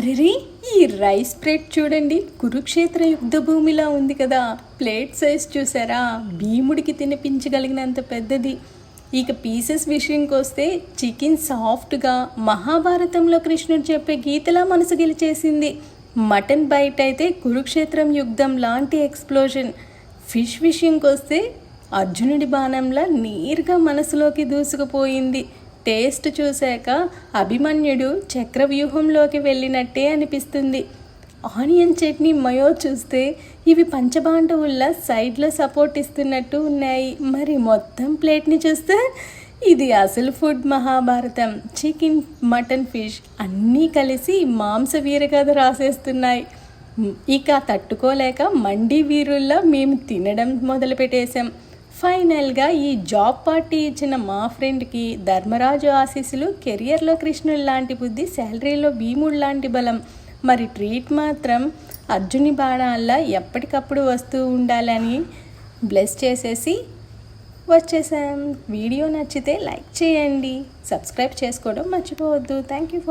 అరెరే ఈ rice plate చూడండి. కురుక్షేత్ర యుద్ధ భూమిలా ఉంది కదా. ప్లేట్ సైజ్ చూసారా? భీముడికి తినిపించగలిగినంత పెద్దది. ఇక పీసెస్ విషయంకి వస్తే చికెన్ సాఫ్ట్గా మహాభారతంలో కృష్ణుడు చెప్పే గీతలా మనసు గెలిచేసింది. మటన్ బయట అయితే కురుక్షేత్రం యుద్ధం లాంటి ఎక్స్ప్లోజన్ ఫిష్ విషయంకి వస్తే అర్జునుడి బాణంలా నేరుగా మనసులోకి దూసుకుపోయింది. టేస్ట్ చూశాక అభిమన్యుడు చక్రవ్యూహంలోకి వెళ్ళినట్టే అనిపిస్తుంది. ఆనియన్ చట్నీ మయో చూస్తే ఇవి పంచబాండవుల్లా సైడ్లో సపోర్ట్ ఇస్తున్నట్టు ఉన్నాయి. మరి మొత్తం ప్లేట్ని చూస్తే ఇది అసలు food Mahabharatam. Chicken mutton fish అన్నీ కలిసి మాంస వీరకథ రాసేస్తున్నాయి. ఇక తట్టుకోలేక మండి వీరుల్లా మేము తినడం మొదలుపెట్టేశాం. ఫైనల్గా ఈ జాబ్ పార్టీ ఇచ్చిన మా ఫ్రెండ్కి ధర్మరాజు ఆశీస్సులు కెరియర్లో కృష్ణుడు లాంటి బుద్ధి శాలరీలో భీముడు లాంటి బలం. మరి ట్రీట్ మాత్రం అర్జుని బాణాల్లా ఎప్పటికప్పుడు వస్తూ ఉండాలని బ్లెస్ చేసేసి వచ్చేసాం. వీడియో నచ్చితే లైక్ చేయండి. సబ్స్క్రైబ్ చేసుకోవడం మర్చిపోవద్దు. Thank you for